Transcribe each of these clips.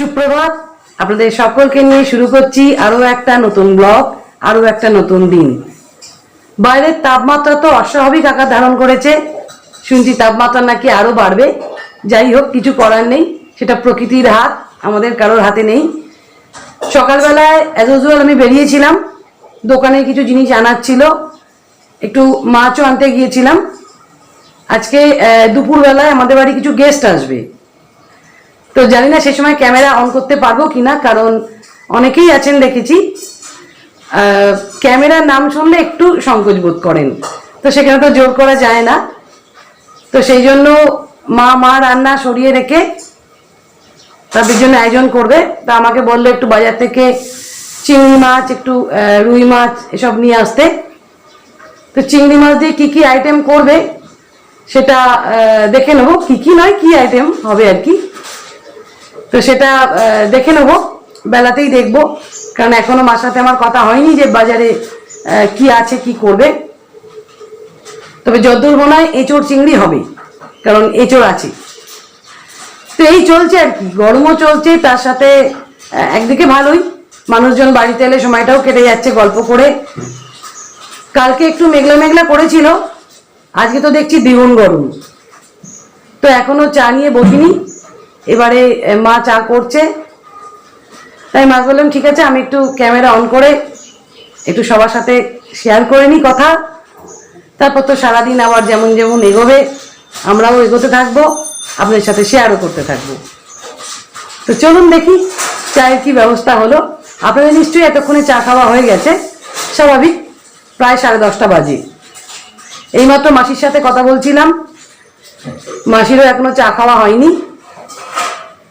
সুপ্রভাত। আপনাদের সকলকে নিয়ে শুরু করছি আরও একটা নতুন ব্লগ আরও একটা নতুন দিন। বাইরের তাপমাত্রা তো অস্বাভাবিক আকার ধারণ করেছে। শুনছি তাপমাত্রা নাকি আরও বাড়বে। যাই হোক, কিছু করার নেই। সেটা প্রকৃতির হাত, আমাদের কারোর হাতে নেই। সকালবেলায় অ্যাজ ইউজুয়াল আমি বেরিয়েছিলাম। দোকানে কিছু জিনিস আনার ছিল। একটু মাছও আনতে গিয়েছিলাম। আজকে দুপুরবেলায় আমাদের বাড়ি কিছু গেস্ট আসবে। তো জানি না সে সময় ক্যামেরা অন করতে পারব কিনা, কারণ অনেকেই আছেন দেখেছি। ক্যামেরার নাম শুনলে একটু সংকোচ বোধ করেন। তো সেখানে তো জোর করা যায় না। তো সেই জন্য মা মা রান্না সরিয়ে রেখে তাদের জন্য আয়োজন করবে। তা আমাকে বলল একটু বাজার থেকে চিংড়ি মাছ, একটু রুই মাছ এসব নিয়ে আসতে। তো চিংড়ি মাছ দিয়ে কী কী আইটেম করবে সেটা দেখে নেব। কী কী নয়, কী আইটেম হবে আর কি। তো সেটা দেখে নেব, বেলাতেই দেখব। কারণ এখনও মার সাথে আমার কথা হয়নি যে বাজারে কি আছে, কি করবে। তবে যদ্দূর মনে হয় এঁচোড় চিংড়ি হবে, কারণ এঁচোড় আছে। তো এই চলছে আর কি, গরমও চলছে, তার সাথে একদিকে ভালোই, মানুষজন বাড়িতে এলে সময়টাও কেটে যাচ্ছে গল্প করে। কালকে একটু মেঘলা মেঘলা করেছিল, আজকে তো দেখছি দ্বিগুণ গরম। তো এখনও চা নিয়ে বসিনি এবারে মা চা করছে। তাই মা বললাম, ঠিক আছে, আমি একটু ক্যামেরা অন করে একটু সবার সাথে শেয়ার করে নিই কথা। তারপর তো সারাদিন আবার যেমন যেমন এগোবে, আমরাও এগোতে থাকব, আপনাদের সাথে শেয়ারও করতে থাকব। তো চলুন দেখি, চায়ের কি ব্যবস্থা হলো। আপনাদের নিশ্চয়ই এতক্ষণে চা খাওয়া হয়ে গেছে, স্বাভাবিক, প্রায় সাড়ে দশটা বাজে। এইমাত্র মাসির সাথে কথা বলছিলাম, মাসিরও এখনও চা খাওয়া হয়নি।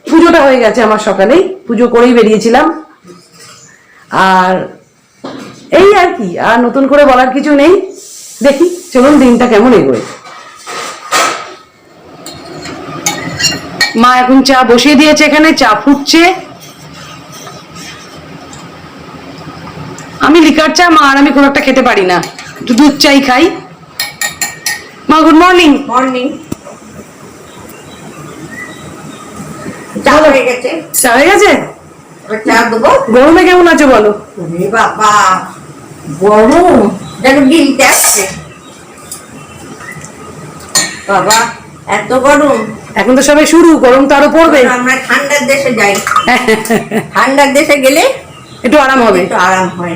পুজোটা হয়ে গেছে আমার সকালেই। পুজো করেই বেরিয়েছিলাম। আর এই আর কি, আর নতুন করে বলার কিছু নেই। দেখি, চলুন দিনটা কেমন এগোয়। মা এখন চা বসিয়ে দিয়েছে এখানে, চা ফুটছে। আমি লিকার চা, মা আর আমি কোনো একটা খেতে পারি না। দুধ চাই খাই। মা গুড মর্নিং মর্নিং চা হয়ে গেছে। চা হয়ে গেছে? চা দেবো। গরমে কেমন আছো বলো? বাবা গরম। যেন গিলতে আসছে। বাবা এত গরম। এখন তো সবাই শুরু গরম তো আরও পড়বে। আমরা ঠান্ডার দেশে যাই। ঠান্ডার দেশে গেলে একটু আরাম হবে। একটু আরাম হয়।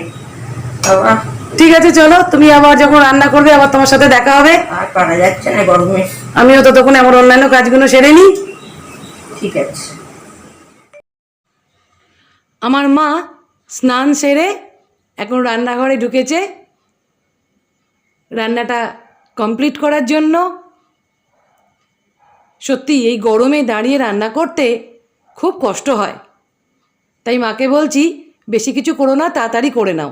বাবা। ঠিক আছে চলো তুমি আবার যখন রান্না করবে আবার তোমার সাথে দেখা হবে। আর করা যাচ্ছে না গরমে। আমিও ততক্ষণ আমার অন্যান্য কাজগুলো সেরে নিই। ঠিক আছে। আমার মা স্নান সেরে এখন রান্নাঘরে ঢুকেছে। রান্নাটা কমপ্লিট করার জন্য সত্যি এই গরমে দাঁড়িয়ে রান্না করতে খুব কষ্ট হয়। তাই মাকে বলছি, বেশি কিছু করো না, তাড়াতাড়ি করে নাও।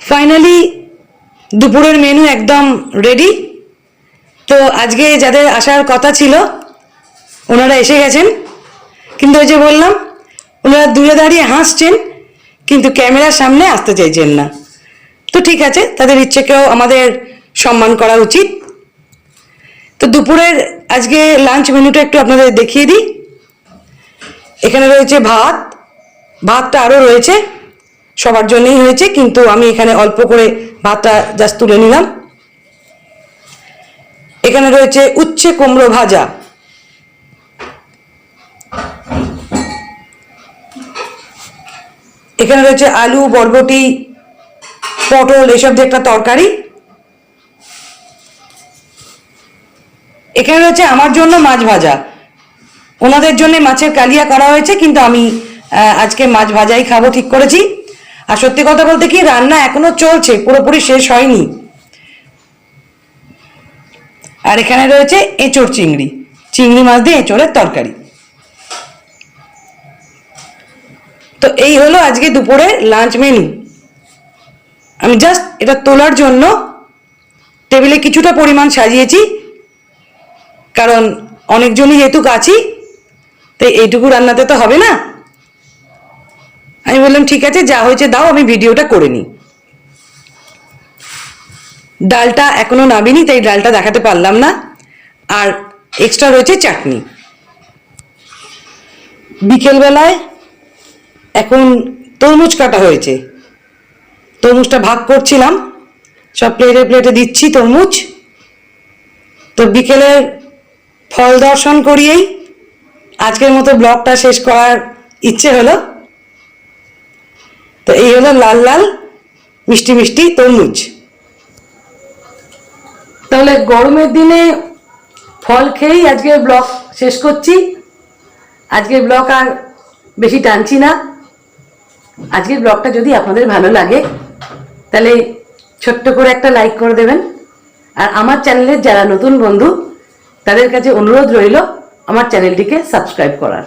ফাইনালি দুপুরের মেনু একদম রেডি তো আজকে যাদের আসার কথা ছিল, ওনারা এসে গেছেন। কিন্তু ওই যে বললাম, ওনারা দূরে দাঁড়িয়ে হাসছেন, কিন্তু ক্যামেরার সামনে আসতে চাইছেন না। তো ঠিক আছে, তাদের ইচ্ছেকেও আমাদের সম্মান করা উচিত। তো দুপুরের আজকে লাঞ্চ মেনুটা একটু আপনাদের দেখিয়ে দিই। এখানে রয়েছে ভাত, ভাতটা আরও রয়েছে, সবার জন্যই হয়েছে, কিন্তু আমি এখানে অল্প করে ভাতটা জাস্ট তুলে নিলাম। এখানে রয়েছে উচ্ছে কুমড়ো ভাজা। এখানে রয়েছে আলু, বরবটি, পটল, এসব দিয়ে একটা তরকারি। এখানে রয়েছে আমার জন্য মাছ ভাজা। ওনাদের জন্য মাছের কালিয়া করা হয়েছে, কিন্তু আমি আজকে মাছ ভাজাই খাব, ঠিক করেছি। আর সত্যি কথা বলতে কি, রান্না এখনও চলছে, পুরোপুরি শেষ হয়নি। আর এখানে রয়েছে এঁচড় চিংড়ি। চিংড়ি মাছ দিয়ে এঁচড়ের তরকারি। তো এই হলো আজকে দুপুরে লাঞ্চ মেনু আমি জাস্ট এটা তোলার জন্য টেবিলে কিছুটা পরিমাণ সাজিয়েছি, কারণ অনেকজনই যেহেতু আছি তাই এইটুকু রান্নাতে তো হবে না। আমি বললাম, ঠিক আছে, যা হয়েছে দাও, আমি ভিডিওটা করে নিই। ডালটা এখনও নামিনি, তাই ডালটা দেখাতে পারলাম না। আর এক্সট্রা রয়েছে চাটনি। বিকেলবেলায় এখন তরমুজ কাটা হয়েছে। তরমুজটা ভাগ করছিলাম। সব প্লেটে প্লেটে দিচ্ছি তরমুজ। তো বিকেলে ফল দর্শন করিয়েই আজকের মতো ব্লগটা শেষ করার ইচ্ছে হলো। তো এই হলো লাল লাল, মিষ্টি মিষ্টি তরমুজ। তাহলে গরমের দিনে ফল খেয়েই আজকের ব্লগ শেষ করছি। আজকের ব্লগ আর বেশি টানছি না। আজকের ব্লগটা যদি আপনাদের ভালো লাগে, তাহলে ছোট্ট করে একটা লাইক করে দেবেন। আর আমার চ্যানেলের যারা নতুন বন্ধু, তাদের কাছে অনুরোধ রইল আমার চ্যানেলটিকে সাবস্ক্রাইব করার।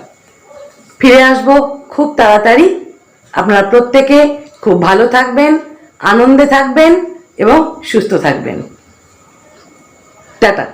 ফিরে আসব খুব তাড়াতাড়ি। আপনারা প্রত্যেকে খুব ভালো থাকবেন, আনন্দে থাকবেন এবং সুস্থ থাকবেন। টাটা।